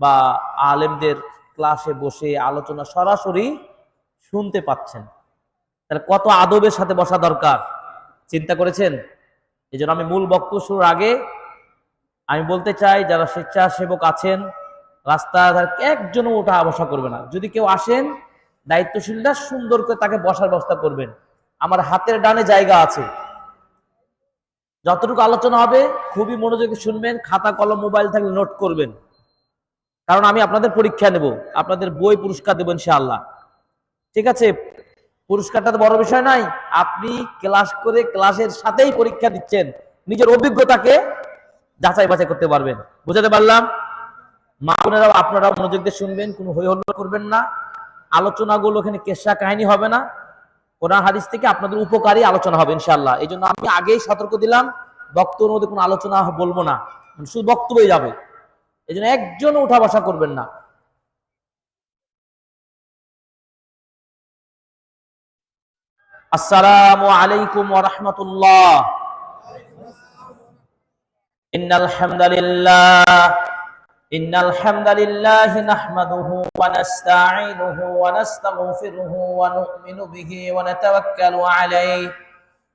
বা আলেমদের ক্লাসে বসে আলোচনা সরাসরি শুনতে পাচ্ছেন। তাহলে কত আদবের সাথে বসা দরকার? চিন্তা করেছেন? এই আমি মূল বক্তব্য শুরুর আগে আমি বলতে চাই, যারা স্বেচ্ছাসেবক আছেন রাস্তায় একজনও ওঠা বসা করবে না। যদি কেউ আসেন, দায়িত্বশীলরা সুন্দর করে তাকে বসার ব্যবস্থা করবেন। আমার হাতের ডানে জায়গা আছে। যতটুকু আলোচনা হবে, খুবই মনোযোগে শুনবেন, খাতা, কলম, মোবাইল থাকলে নোট করবেন। কারণ আমি আপনাদের পরীক্ষা নেব, আপনাদের বই পুরস্কার দেবো ইনশাআল্লাহ। ঠিক আছে? পুরস্কারটা তো বড় বিষয় নাই আপনি ক্লাস করে ক্লাসের সাথেই পরীক্ষা দিচ্ছেন, নিজের অভিজ্ঞতাকে যাচাই বাছাই করতে পারবেন। বুঝাতে পারলাম? মা বোনেরাও, আপনারাও মনোযোগ দিয়ে শুনবেন, কোনো হই হল্লা করবেন না। আলোচনাগুলো এখানে কেসা কাহিনী হবে না। কোরআন হাদিস থেকে আপনাদের উপকারী আলোচনা হবে ইনশাল্লাহ এই জন্য আমি আগেই সতর্ক দিলাম, বক্তব্যের মধ্যে কোনো আলোচনা বলব না। শুধু বক্তব্যই যাবে। এই জন্য একজন উঠা বসা করবেন না। আসসালামু আলাইকুম ওয়া রাহমাতুল্লাহ। ইন্নাল হামদালিল্লাহ ইন্নাল হামদালিল্লাহ নাহমাদুহু ওয়া নাস্তাঈনুহু ওয়া নাস্তাগফিরুহু ওয়া নু'মিনু বিহি ওয়া নাতাওয়াক্কালু আলাইহি।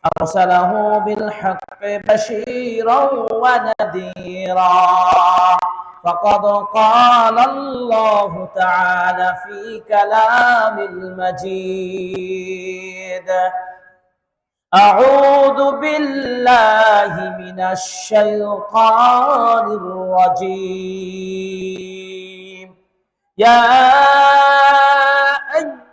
أرسله بالحق بشيرا ونذيرا. فقد قال الله تعالى في كلام المجيد أعوذ بالله من الشيطان الرجيم. يا أيها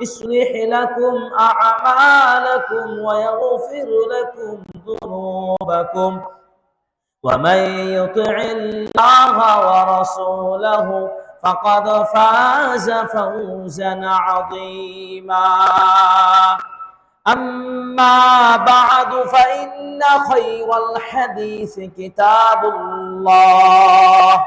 يصلح لكم أعمالكم ويغفر لكم ذنوبكم. ومن يطع الله ورسوله فقد فاز فوزا عظيما. أما بعد فإن خير الحديث كتاب الله.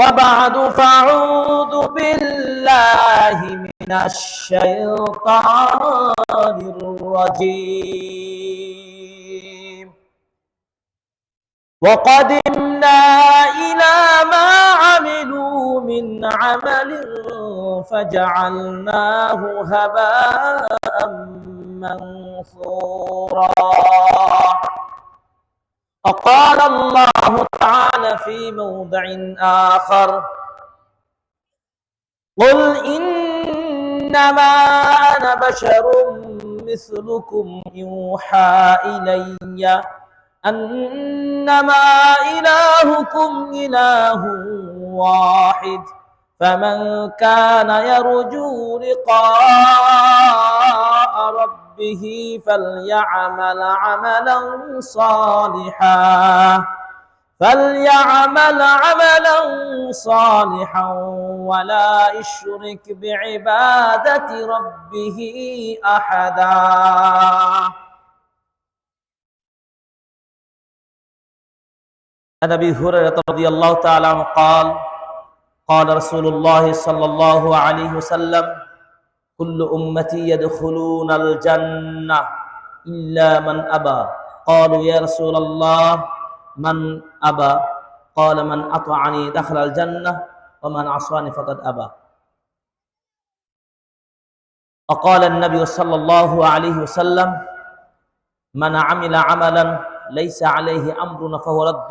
وبعد فأعوذ بالله من الشيطان الرجيم. وقدمنا إلى ما عملوا من عمل فجعلناه هباء منثورا. وقال الله تعالى في موضع آخر قل إنما أنا بشر مثلكم يوحى إلي أنما إلهكم إله واحد. فمن كان يرجو لقاء ربه فليعمل عملا صالحا فليعمل عملا صالحا ولا يشرك بعبادة ربه أحدا. عن أبي هريرة رضي الله تعالى عنه قال قال رسول الله صلى الله عليه وسلم كل أمتي يدخلون الجنة إلا من أبى. قالوا يا رسول الله من أبى؟ قال من أطعني دخل الجنة ومن عصاني فقد أبى. وقال النبي صلى الله عليه وسلم من عمل عملا ليس عليه أمرنا فهو رد.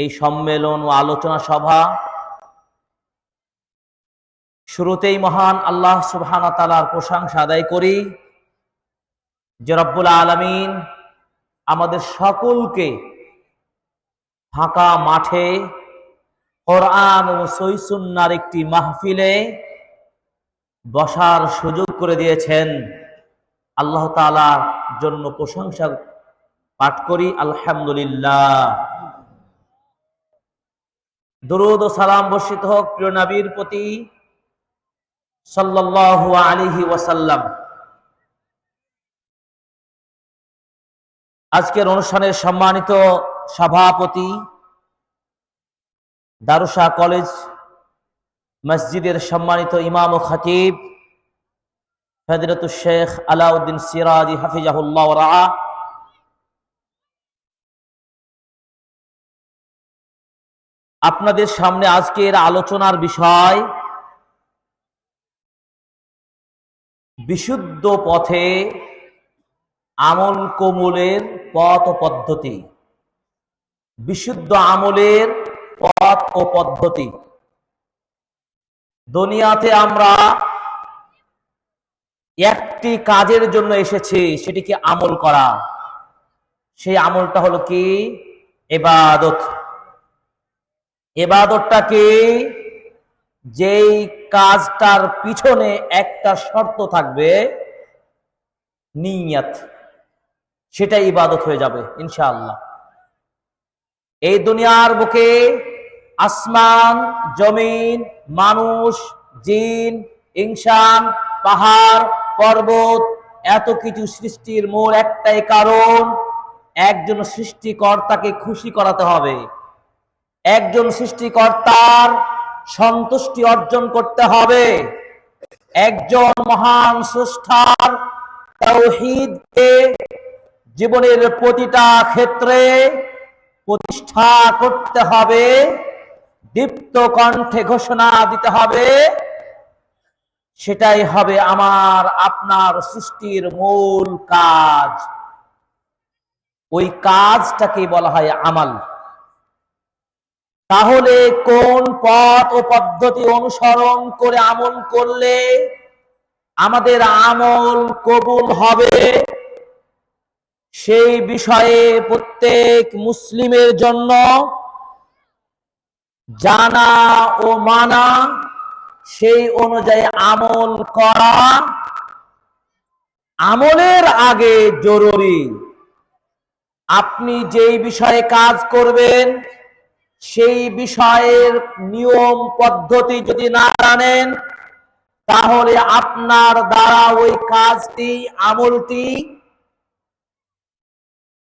এই সম্মেলন ও আলোচনা সভা শুরুতেই মহান আল্লাহ সুবহান তালার প্রশংসা আদায় করি যে রব্বুল আলমিন আমাদের সকলকে ফাঁকা মাঠে কোরআন ও সৈসুন্নার একটি মাহফিলে বসার সুযোগ করে দিয়েছেন। আল্লাহ তালার জন্য প্রশংসা পাঠ করি। আলহামদুলিল্লাহ। দরুদ ও সালাম বর্ষিত হোক, প্রিয় নবীর প্রতি সাল্লাল্লাহু আলাইহি ওয়াসাল্লাম। আজকের অনুষ্ঠানের সম্মানিত সভাপতি দারুসা কলেজ মসজিদের সম্মানিত ইমাম ও খতিব ফজরত শেখ আলাউদ্দিন সিরাজি হাফিজাহুল্লাহ রা আপনাদের সামনে আজকের আলোচনার বিষয় বিশুদ্ধ পথে আমল কোমলের পথ ও পদ্ধতি। বিশুদ্ধ আমলের পথ ও পদ্ধতি। দুনিয়াতে আমরা একটি কাজের জন্য এসেছি, সেটিকে আমল করা। সেই আমলটা হলো কি? এবাদত এবাদতটা যেই কাজটার পিছনে একটা শর্ত থাকবে, নিয়াত। সেটা ইবাদত হয়ে যাবে, ইনশাআল্লাহ। এই দুনিয়ার বুকে আসমান, জমিন, মানুষ, জিন, ইনসান, পাহাড়, পর্বত, এত কিছু সৃষ্টির মূল একটাই কারণ, একজন সৃষ্টিকর্তাকে খুশি করাতে হবে। একজন সৃষ্টিকর্তার সন্তুষ্টি অর্জন করতে হবে। একজন মহান স্রষ্টার তৌহিদকে জীবনের প্রতিটা ক্ষেত্রে প্রতিষ্ঠা করতে হবে, দীপ্ত কণ্ঠে ঘোষণা দিতে হবে। সেটাই হবে আমার, আপনার সৃষ্টির মূল কাজ। ওই কাজটাকে বলা হয় আমাল। তাহলে কোন পথ ও পদ্ধতি অনুসরণ করে আমল করলে আমাদের আমল কবুল হবে? সেই বিষয়ে প্রত্যেক মুসলিমের জন্য জানা ও মানা, সেই অনুযায়ী আমল করা আমলের আগে জরুরি। আপনি যেই বিষয়ে কাজ করবেন সেই বিষয়ের নিয়ম পদ্ধতি যদি না জানেন, তাহলে আপনার দ্বারা ওই কাজটি, আমলটি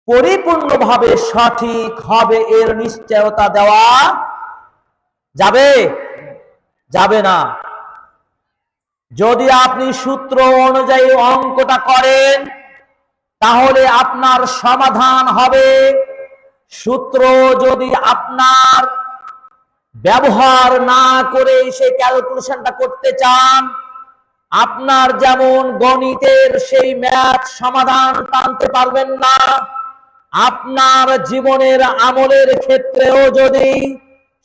পরিপূর্ণভাবে সঠিক হবে, এর নিশ্চয়তা দেওয়া যাবে? যাবে না। যদি আপনি সূত্র অনুযায়ী অঙ্কটা করেন, তাহলে আপনার সমাধান হবে সূত্র যদি আপনার ব্যবহার না করে সেই ক্যালকুলেশনটা করতে চান, আপনার যেমন গণিতের সেই ম্যাথ সমাধান টানতে পারবেন না, আপনার জীবনের আমলের ক্ষেত্রেও যদি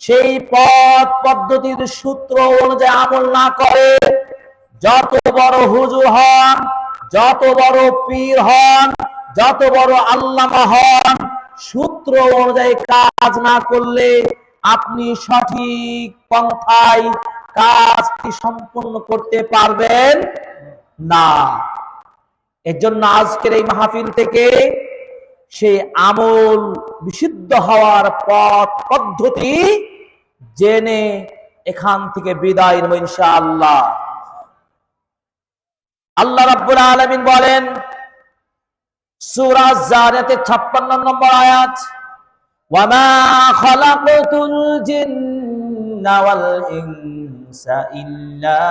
সেই পথ পদ্ধতির সূত্র অনুযায়ী আমল না করে, যত বড় হুজুর হন, যত বড় পীর হন, যত বড় আল্লামা হন সূত্র অনুযায়ী কাজ না করলে আপনি সঠিক পন্থায় কাজটি সম্পন্ন করতে পারবেন না। এর জন্য আজকের এই মাহফিল থেকে সেই আমল বিশুদ্ধ হওয়ার পথ, পদ্ধতি জেনে এখান থেকে বিদায় নেব ইনশাআল্লাহ। আল্লাহ রাব্বুল আলামিন বলেন সূরা জারিয়াতের 56 নম্বর আয়াত, ওয়ামা জিন্না ওয়াল ইনসা ইল্লা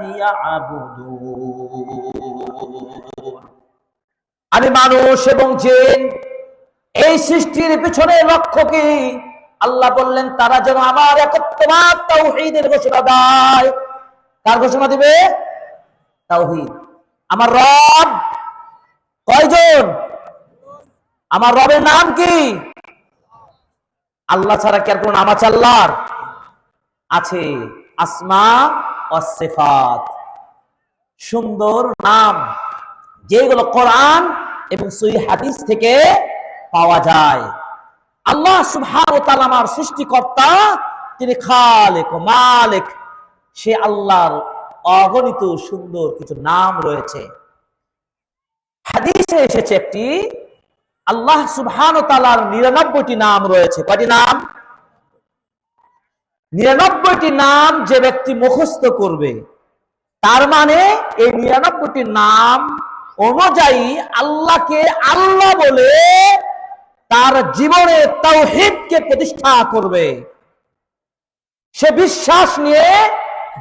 লিয়াবুদুন। আমি মানুষ এবং জিন, এই সৃষ্টির পিছনে লক্ষ্য কি? আল্লাহ বললেন, তারা যেন আমার একত্ববাদ তাওহীদের ঘোষণা দেয়। কার ঘোষণা দিবে? তাওহীদ আমার রব কয়জন? আমার রবের নাম কি? আল্লাহ ছাড়া কি আর কোন নাম আছে আল্লাহর? আছে আসমা ও সেফাত। সুন্দর নাম। যেগুলো কোরআন এবং সই হাদিস থেকে পাওয়া যায়। আল্লাহ সুবহান আমার সৃষ্টিকর্তা, তিনি খালেক মালিক। সে আল্লাহর অগণিত সুন্দর কিছু নাম রয়েছে। হাদিসে এসেছে একটি আল্লাহ সুবহান ও তাআলার নিরানব্বইটি নাম রয়েছে। কয়টি নাম? নিরানব্বইটি নাম যে ব্যক্তি মুখস্থ করবে। তার মানে এই নিরানব্বইটি নাম অনুযায়ী আল্লাহকে আল্লাহ বলে তার জীবনে তাওহীদকে প্রতিষ্ঠা করবে। সে বিশ্বাস নিয়ে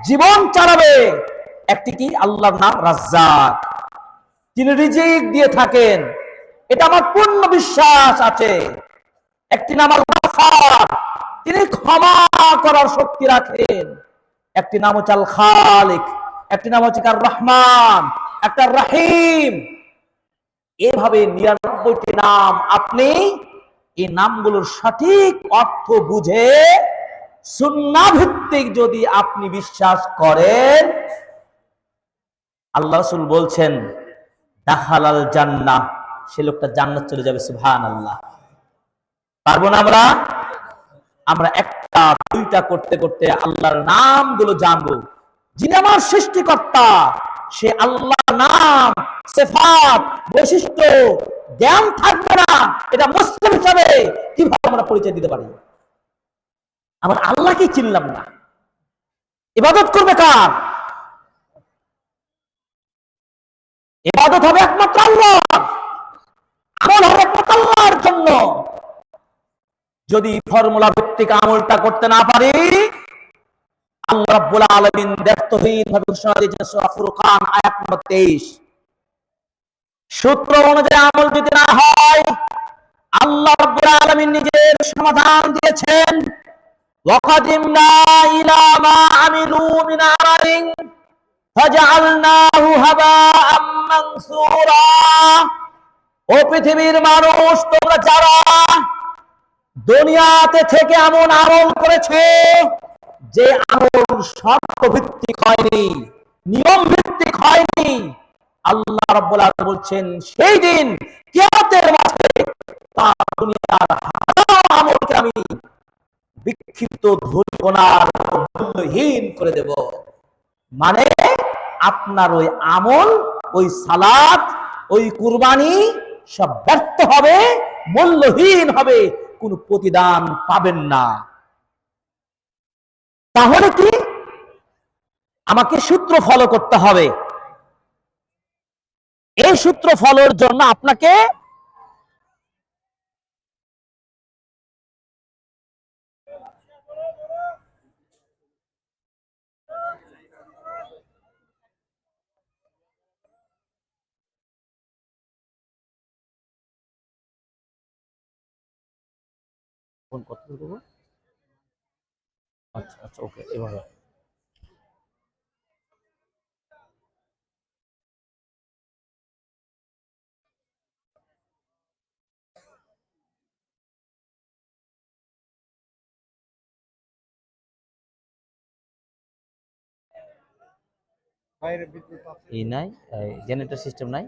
জীবন চালাবে। একটি কি? আল্লাহর নাম রাজ্জাক। তিনি রিজিক দিয়ে থাকেন। এটা আমার পূর্ণ বিশ্বাস আছে। একটি নাম আল গাফফার, তিনি ক্ষমা করার শক্তি রাখেন। একটি নাম হচ্ছে আল খালিক একটি নাম হচ্ছে কার রহমান একটা রাহিম। এভাবে নিরানব্বইটি নাম আপনি এই নামগুলোর সঠিক অর্থ বুঝে সুন্না ভিত্তিক যদি আপনি বিশ্বাস করেন আল্লাহ রসুল বলছেন দাখালাল জান্নাহ। সে লোকটা জান্নাত চলে যাবে সুবহান আল্লাহ পারব না আমরা? আমরা একটা, দুইটা করতে করতে আল্লাহর নামগুলো জানব। যিনি আমার সৃষ্টিকর্তা, সে আল্লাহ নাম, সেফাত, বৈশিষ্ট্য, জ্ঞান থাকবে না। এটা মুসলিম হিসাবে কীভাবে আমরা পরিচয় দিতে পারি? আমার আল্লাহকে চিনলাম না। ইবাদত করবে কার? ইবাদত হবে একমাত্র আল্লাহ। আমল হবে একমাত্র আল্লাহর জন্য। যদি ফর্মুলা ভিত্তিক আমলটা করতে না পারি, আল্লাহ রাব্বুল আলামিন ব্যর্থহীন ভাবে ঘোষণা দিয়েছেন সূরা ফুরকান, আয়াত নম্বর 23 সূত্র অনুযায়ী আমল যদি না হয়, আল্লাহ রাব্বুল আলামিন নিজের সমাধান দিয়েছেন। ওয়াকাদিমনা ইলা মা আমিলু মিন আমালিন ও পৃথিবীর মানুষ, তোমরা যারা দুনিয়াতে থেকে এমন আমল করেছে যে আমল শর্ত ভিত্তিক হয়নি নিয়ম ভিত্তিক হয়নি, আল্লাহ রাব্বুল বলছেন, সেই দিন কিয়ামতের মাঠে তার দুনিয়ার হাজারো আমলকে আমি বিক্ষিপ্ত ধূলিকণার মূল্যহীন করে দেব। মানে আপনার ওই আমল, ওই সালাত, ওই কুরবানি সব ব্যর্থ হবে, মূল্যহীন হবে, কোনো প্রতিদান পাবেন না। তাহলে কি? আমাকে সূত্র ফলো করতে হবে। এই সূত্র ফলোর জন্য আপনাকে ফোন কত করব আচ্ছা আচ্ছা ওকে এভাবে এই নাই জেনারেটর সিস্টেম নাই।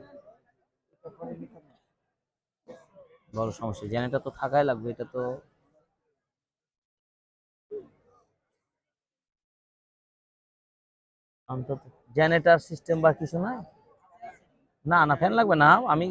বড় সমস্যা জেনারেটর তো থাকাই লাগবে এটা তো অন্তত। জেনারেটার সিস্টেম বা কিছু না না না ফ্যান লাগবে না। আমি